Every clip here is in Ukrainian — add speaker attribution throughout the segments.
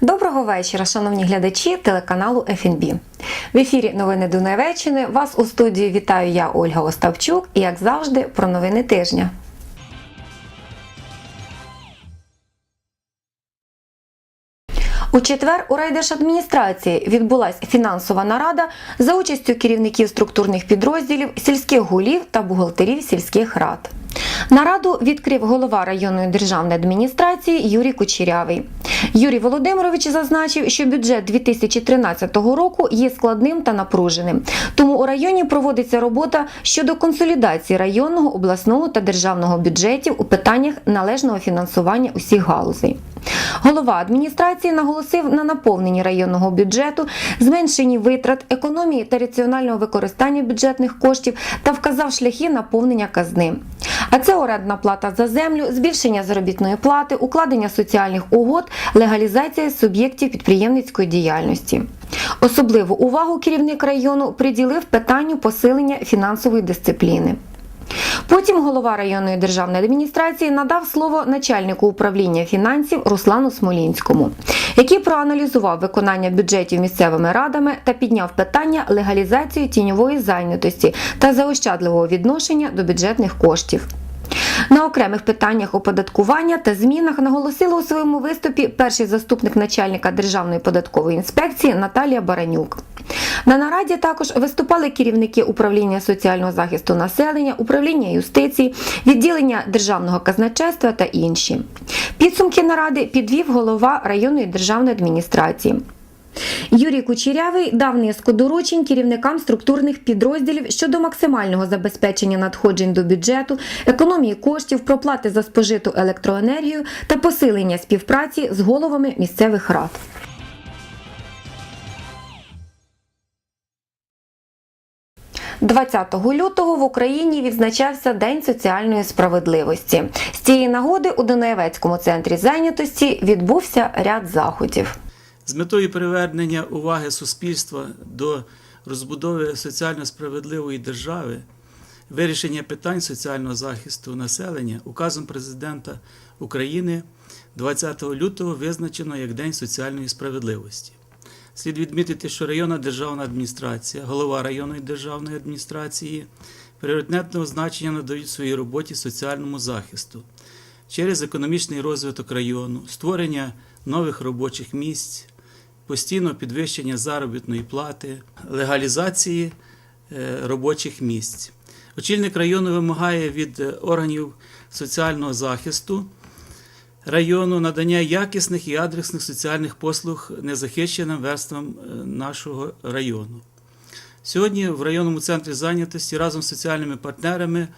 Speaker 1: Доброго вечора, шановні глядачі телеканалу ФНБ. В ефірі Новини Дунаєвеччини. Вас у студії вітаю я, Ольга Остапчук, і як завжди, про новини тижня. У четвер у райдержадміністрації відбулася фінансова нарада за участю керівників структурних підрозділів, сільських голів та бухгалтерів сільських рад. Нараду відкрив голова районної державної адміністрації Юрій Кучерявий. Юрій Володимирович зазначив, що бюджет 2013 року є складним та напруженим. Тому у районі проводиться робота щодо консолідації районного, обласного та державного бюджетів у питаннях належного фінансування усіх галузей. Голова адміністрації наголосив на наповненні районного бюджету, зменшенні витрат, економії та раціонального використання бюджетних коштів та вказав шляхи наповнення казни. А це орендна плата за землю, збільшення заробітної плати, укладення соціальних угод, легалізація суб'єктів підприємницької діяльності. Особливу увагу керівник району приділив питанню посилення фінансової дисципліни. Потім голова районної державної адміністрації надав слово начальнику управління фінансів Руслану Смолінському, який проаналізував виконання бюджетів місцевими радами та підняв питання легалізації тіньової зайнятості та заощадливого відношення до бюджетних коштів. На окремих питаннях оподаткування та змінах наголосила у своєму виступі перший заступник начальника Державної податкової інспекції Наталія Баранюк. На нараді також виступали керівники управління соціального захисту населення, управління юстиції, відділення державного казначейства та інші. Підсумки наради підвів голова районної державної адміністрації. Юрій Кучерявий дав низку доручень керівникам структурних підрозділів щодо максимального забезпечення надходжень до бюджету, економії коштів, проплати за спожиту електроенергію та посилення співпраці з головами місцевих рад. – 20 лютого в Україні відзначався День соціальної справедливості. З цієї нагоди у Донаєвецькому центрі зайнятості відбувся ряд заходів.
Speaker 2: З метою привернення уваги суспільства до розбудови соціально справедливої держави, вирішення питань соціального захисту населення указом президента України 20 лютого визначено як День соціальної справедливості. Слід відмітити, що районна державна адміністрація, голова районної державної адміністрації пріоритетного значення надають своїй роботі соціальному захисту через економічний розвиток району, створення нових робочих місць, постійного підвищення заробітної плати, легалізації е, робочих місць. Очільник району вимагає від органів соціального захисту району надання якісних і адресних соціальних послуг незахищеним верствам е, нашого району. Сьогодні в районному центрі зайнятості разом з соціальними партнерами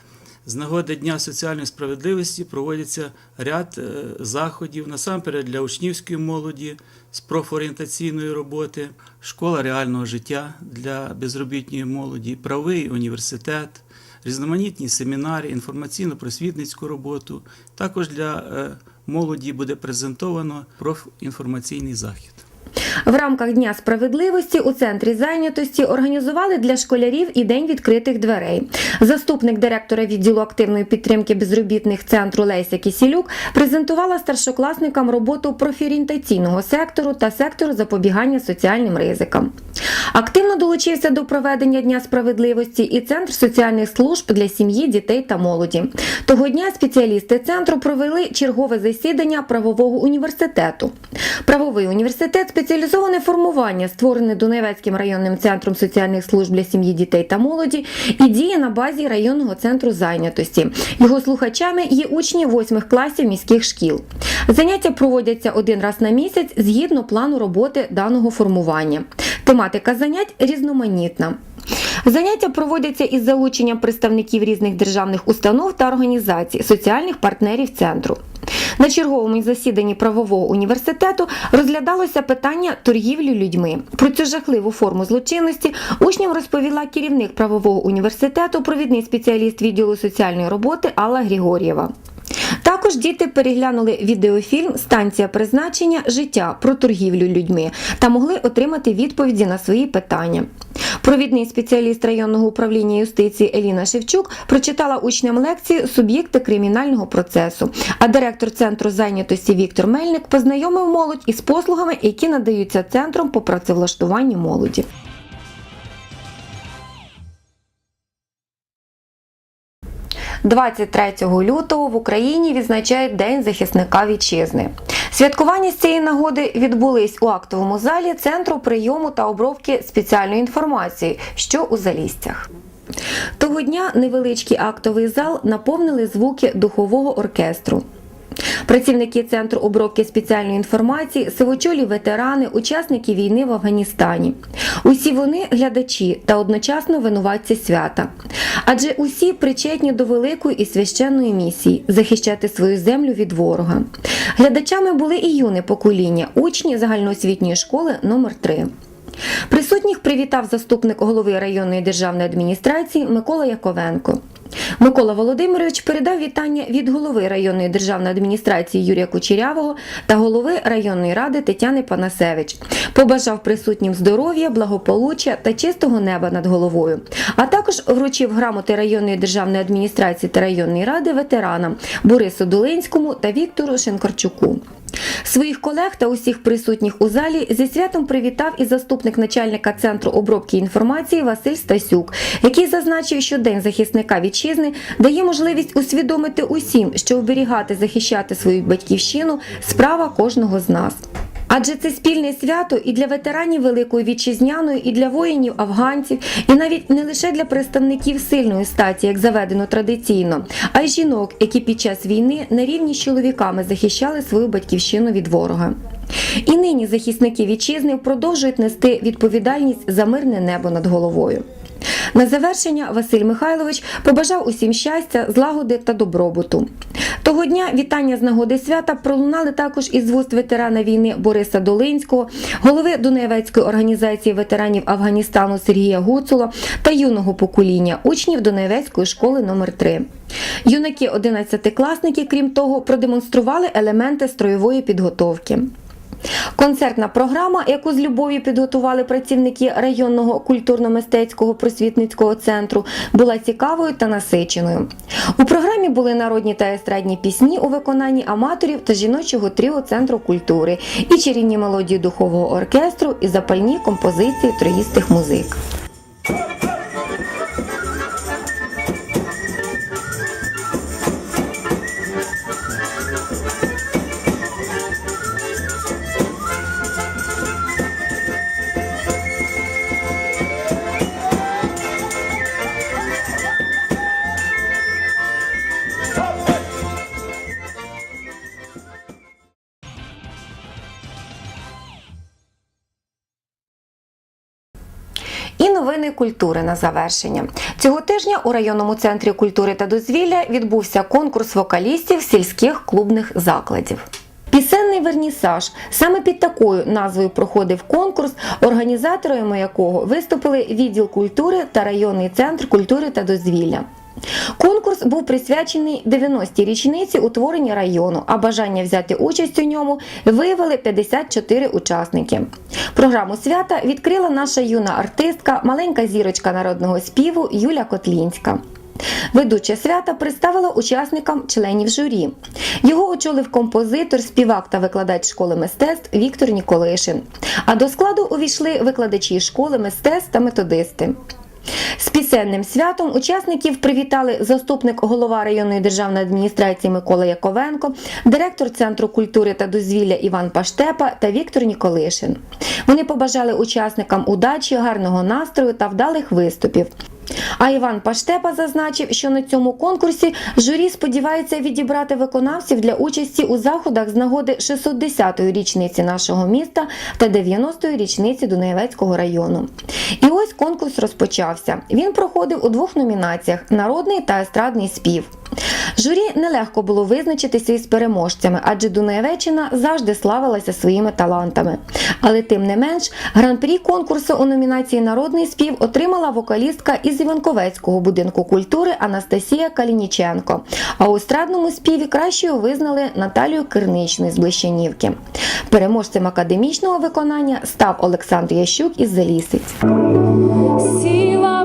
Speaker 2: з нагоди Дня соціальної справедливості проводяться ряд е, заходів насамперед для учнівської молоді з профорієнтаційної роботи, школа реального життя для безробітної молоді, правий університет, різноманітні семінари, інформаційно-просвітницьку роботу. Також для е, молоді буде презентовано профінформаційний захід.
Speaker 1: В рамках Дня справедливості у центрі зайнятості організували для школярів і день відкритих дверей. Заступник директора відділу активної підтримки безробітних центру Леся Кісілюк презентувала старшокласникам роботу профорієнтаційного сектору та сектору запобігання соціальним ризикам. Активно долучився до проведення Дня справедливості і центр соціальних служб для сім'ї, дітей та молоді. Того дня спеціалісти центру провели чергове засідання правового університету. Правовий університет спеціалізоване формування, створене Донецьким районним центром соціальних служб для сім'ї, дітей та молоді, і діє на базі районного центру зайнятості. Його слухачами є учні восьмих класів міських шкіл. Заняття проводяться один раз на місяць згідно плану роботи даного формування. Тематика занять різноманітна. Заняття проводяться із залученням представників різних державних установ та організацій, соціальних партнерів центру. На черговому засіданні правового університету розглядалося питання торгівлі людьми. Про цю жахливу форму злочинності учням розповіла керівник правового університету, провідний спеціаліст відділу соціальної роботи Алла Григор'єва. Також діти переглянули відеофільм Станція призначення життя про торгівлю людьми та могли отримати відповіді на свої питання. Провідний спеціаліст районного управління юстиції Еліна Шевчук прочитала учням лекцію Суб'єкти кримінального процесу. А директор центру зайнятості Віктор Мельник познайомив молодь із послугами, які надаються центром по працевлаштуванню молоді. – 23 лютого в Україні відзначають День захисника вітчизни. Святкування з цієї нагоди відбулись у актовому залі Центру прийому та обробки спеціальної інформації, що у Залістях. Того дня невеличкий актовий зал наповнили звуки духового оркестру. Працівники центру обробки спеціальної інформації, сивочолі ветерани, учасники війни в Афганістані. Усі вони глядачі та одночасно винуватці свята. Адже усі причетні до великої і священної місії захищати свою землю від ворога. Глядачами були і юне покоління, учні загальноосвітньої школи номер 3 Присутніх привітав заступник голови районної державної адміністрації Микола Яковенко. Микола Володимирович передав вітання від голови районної державної адміністрації Юрія Кучерявого та голови районної ради Тетяни Панасевич. Побажав присутнім здоров'я, благополуччя та чистого неба над головою. А також вручив грамоти районної державної адміністрації та районної ради ветеранам Борису Долинському та Віктору Шенкарчуку. Своїх колег та усіх присутніх у залі зі святом привітав і заступник начальника центру обробки інформації Василь Стасюк, який зазначив, що День захисника вітчизни дає можливість усвідомити усім, що оберігати, захищати свою батьківщину справа кожного з нас. Адже це спільне свято і для ветеранів Великої Вітчизняної, і для воїнів, афганців, і навіть не лише для представників сильної статі, як заведено традиційно, а й жінок, які під час війни на рівні з чоловіками захищали свою батьківщину від ворога. І нині захисники вітчизни продовжують нести відповідальність за мирне небо над головою. На завершення Василь Михайлович побажав усім щастя, злагоди та добробуту. Того дня вітання з нагоди свята пролунали також із вуст ветерана війни Бориса Долинського, голови Дунаєвецької організації ветеранів Афганістану Сергія Гуцула та юного покоління учнів Дунаєвецької школи номер 3 Юнаки 11-класники, крім того, продемонстрували елементи строєвої підготовки. Концертна програма, яку з любов'ю підготували працівники районного культурно-мистецького просвітницького центру, була цікавою та насиченою. У програмі були народні та естрадні пісні у виконанні аматорів та жіночого тріо центру культури, і чарівні мелодії духового оркестру, і запальні композиції троїстих музик. І новини культури на завершення. Цього тижня у районному центрі культури та дозвілля відбувся конкурс вокалістів сільських клубних закладів. Пісенний вернісаж саме під такою назвою проходив конкурс, організаторами якого виступили відділ культури та районний центр культури та дозвілля. Конкурс був присвячений 90-й річниці утворення району, а бажання взяти участь у ньому виявили 54 учасники. Програму свята відкрила наша юна артистка, маленька зірочка народного співу Юля Котлінська. Ведуча свята представила учасникам членів журі. Його очолив композитор, співак та викладач школи мистецтв Віктор Ніколишин. А до складу увійшли викладачі школи мистецтв та методисти. З пісенним святом учасників привітали заступник голова районної державної адміністрації Микола Яковенко, директор Центру культури та дозвілля Іван Паштепа та Віктор Ніколишин. Вони побажали учасникам удачі, гарного настрою та вдалих виступів. А Іван Паштепа зазначив, що на цьому конкурсі журі сподівається відібрати виконавців для участі у заходах з нагоди 610-ї річниці нашого міста та 90-ї річниці Дунаєвецького району. І ось конкурс розпочався. Він проходив у двох номінаціях: народний та естрадний спів. Журі нелегко було визначитися із переможцями, адже Дунаєвеччина завжди славилася своїми талантами. Але тим не менш, гран-прі конкурсу у номінації Народний спів отримала вокалістка із Іванковецького будинку культури Анастасія Калініченко. А у страдному співі кращою визнали Наталію Кирничну з Блищанівки. Переможцем академічного виконання став Олександр Ящук із Залісиць.
Speaker 3: Сіла